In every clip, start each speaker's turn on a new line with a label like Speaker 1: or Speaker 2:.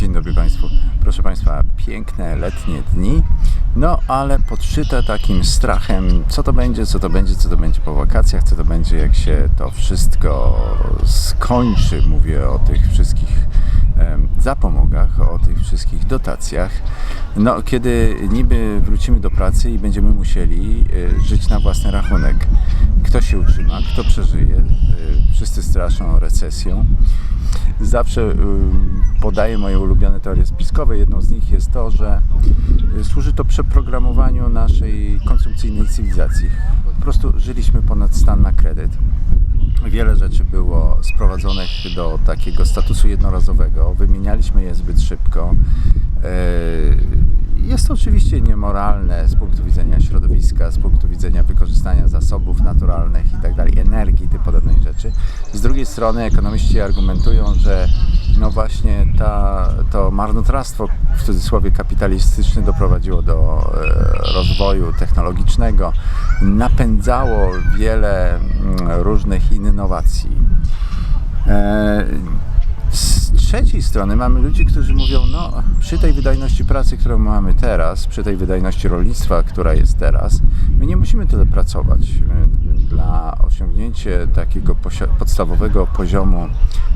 Speaker 1: Dzień dobry Państwu. Proszę Państwa, piękne letnie dni, no ale podszyte takim strachem, co to będzie, co to będzie, co to będzie po wakacjach, co to będzie, jak się to wszystko skończy. Mówię o tych wszystkich zapomogach, o tych wszystkich dotacjach. No, kiedy niby wrócimy do pracy i będziemy musieli e, żyć na własny rachunek. Kto się utrzyma, kto przeżyje. E, Wszyscy straszą recesją. Zawsze y, podaję moje ulubione teorie spiskowe. Jedną z nich jest to, że y, służy to przeprogramowaniu naszej konsumpcyjnej cywilizacji. Po prostu żyliśmy ponad stan na kredyt. Wiele rzeczy było sprowadzonych do takiego statusu jednorazowego. Wymienialiśmy je zbyt szybko. Jest to oczywiście niemoralne z punktu widzenia środowiska, z punktu widzenia wykorzystania zasobów naturalnych i tak energii, tych podobnych rzeczy. Z drugiej strony ekonomiści argumentują, że no właśnie ta, to marnotrawstwo w cudzysłowie kapitalistyczne doprowadziło do e, rozwoju technologicznego, napędzało wiele mm, różnych innowacji. E, trzeciej strony mamy ludzi, którzy mówią, no przy tej wydajności pracy, którą mamy teraz, przy tej wydajności rolnictwa, która jest teraz, my nie musimy tyle pracować. Dla osiągnięcia takiego podstawowego poziomu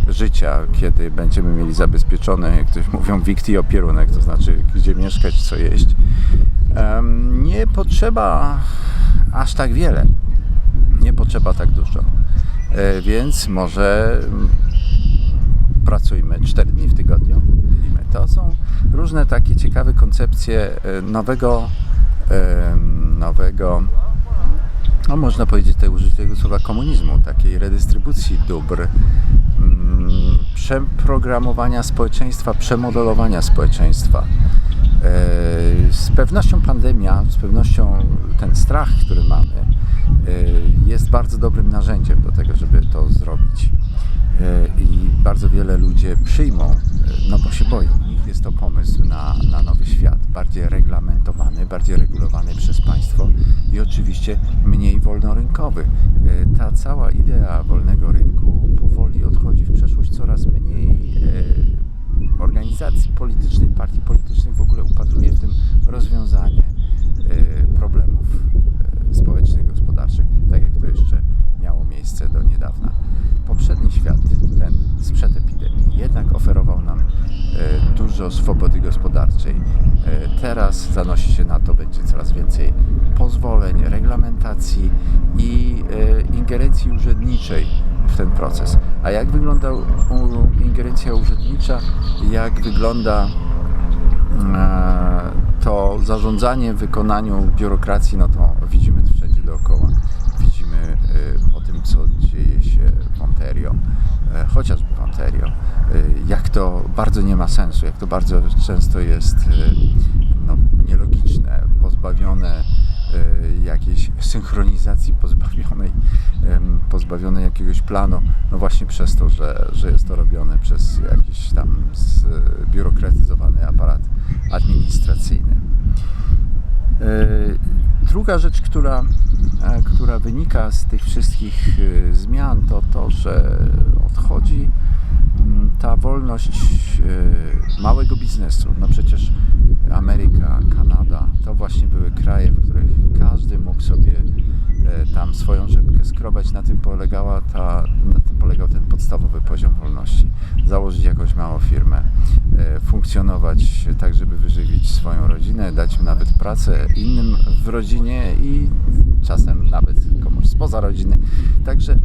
Speaker 1: życia, kiedy będziemy mieli zabezpieczony, jak ktoś mówią, wikt i opierunek, to znaczy gdzie mieszkać, co jeść, nie potrzeba aż tak wiele. Nie potrzeba tak dużo. E, Więc może pracujmy 4 dni w tygodniu. To są różne takie ciekawe koncepcje e, nowego, nowego, no można powiedzieć tutaj użyć tego słowa komunizmu, takiej redystrybucji dóbr, mm, przeprogramowania społeczeństwa, przemodelowania społeczeństwa. E, Z pewnością pandemia, z pewnością ten strach, który mamy, e, jest bardzo dobrym narzędziem do tego, żeby to zrobić. E, I bardzo wiele ludzie przyjmą, e, no bo się boją. Jest to pomysł na, na nowy świat, bardziej reglamentowany, bardziej regulowany przez państwo i oczywiście mniej wolnorynkowy. E, Ta cała idea wolnego rynku powoli odchodzi w przeszłość coraz mniej organizacji politycznych, partii politycznych w ogóle upatruje w tym rozwiązanie e, problemów e, społecznych, gospodarczych, tak jak to jeszcze miało miejsce do Poprzedni świat, ten sprzed epidemii, jednak oferował nam e, dużo swobody gospodarczej. E, Teraz zanosi się na to, będzie coraz więcej pozwoleń, reglamentacji i e, ingerencji urzędniczej w ten proces. A jak wygląda ingerencja urzędnicza, jak wygląda to zarządzanie wykonaniu biurokracji, no to widzimy wszędzie dookoła. Co dzieje się w Ontario, e, chociażby w Ontario, e, jak to bardzo nie ma sensu, jak to bardzo często jest e, no, nielogiczne, pozbawione jakiejś synchronizacji, pozbawionej, em, pozbawione jakiegoś planu, no właśnie przez to, że, że jest to robione przez jakiś tam zbiurokratyzowany aparat administracyjny. Druga rzecz, która, która wynika z tych wszystkich e, zmian, to to, że odchodzi mm, ta wolność e, małego biznesu. No przecież Ameryka, Kanada to właśnie były kraje, w których każdy mógł sobie e, tam swoją rzepkę skrobać. Na tym polegała ta, na tym polegał ten podstawowy poziom wolności. Założyć jakąś małą firmę, e, funkcjonować tak, żeby wyżywić swoją rodzinę, dać nawet pracę innym w rodzinie i czasem nawet komuś spoza rodziny. Także,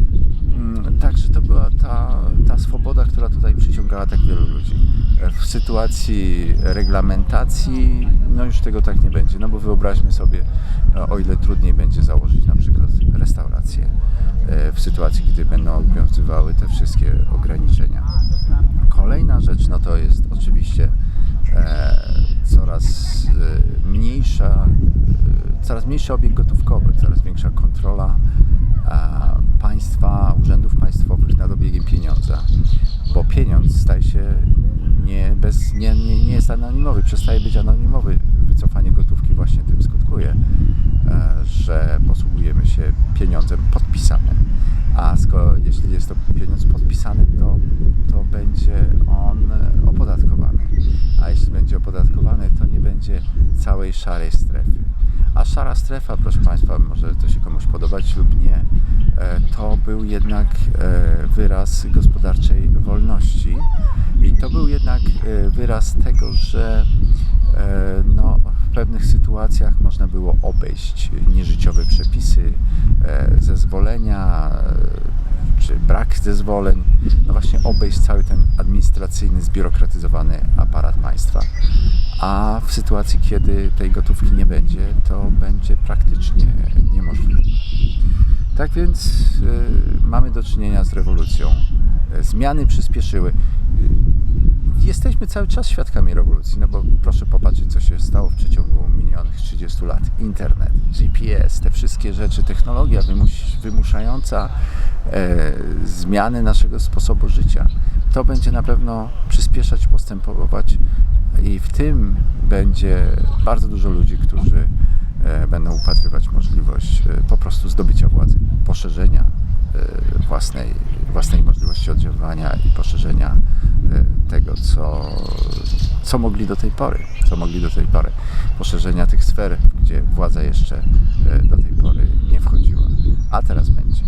Speaker 1: mm, także to była ta, ta swoboda, która tutaj przyciągała tak wielu ludzi. W sytuacji reglamentacji, no już tego tak nie będzie, no bo wyobraźmy sobie, e, o ile trudniej będzie założyć na przykład restaurację e, w sytuacji, gdy będą obowiązywały te wszystkie ograniczenia. Kolejna rzecz, no to jest oczywiście e, coraz e, mniejsza, e, coraz mniejszy obieg gotówkowy, coraz większa kontrola e, państwa, urzędów państwowych nad obiegiem pieniądza, bo pieniądz staje się nie, bez, nie, nie, nie jest anonimowy, przestaje być anonimowy. Wycofanie gotówki właśnie tym skutkuje, e, że posługujemy się pieniądzem podpisanym. A skoro, jeśli jest to pieniądz podpisany, to, to będzie on opodatkowany. całej szarej strefy. A szara strefa, proszę Państwa, może to się komuś podobać lub nie, e, to był jednak e, wyraz gospodarczej wolności. I to był jednak e, wyraz tego, że no, w pewnych sytuacjach można było obejść nieżyciowe przepisy, zezwolenia czy brak zezwoleń, no właśnie obejść cały ten administracyjny, zbiurokratyzowany aparat państwa. A w sytuacji, kiedy tej gotówki nie będzie, to będzie praktycznie niemożliwe. Tak więc y, mamy do czynienia z rewolucją. Y, Zmiany przyspieszyły. Jesteśmy cały czas świadkami rewolucji, no bo proszę popatrzeć, co się stało w przeciągu minionych 30 lat. Internet, GPS, te wszystkie rzeczy, technologia wymus wymuszająca e, zmiany naszego sposobu życia. To będzie na pewno przyspieszać, postępować i w tym będzie bardzo dużo ludzi, którzy e, będą upatrywać możliwość e, po prostu zdobycia władzy, poszerzenia e, własnej, własnej możliwości oddziaływania i poszerzenia tego, co, co mogli do tej pory, co mogli do tej pory, poszerzenia tych sfer, gdzie władza jeszcze e, do tej pory nie wchodziła, a teraz będzie.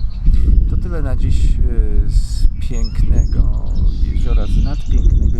Speaker 1: To tyle na dziś e, z pięknego jeziora, z nadpięknego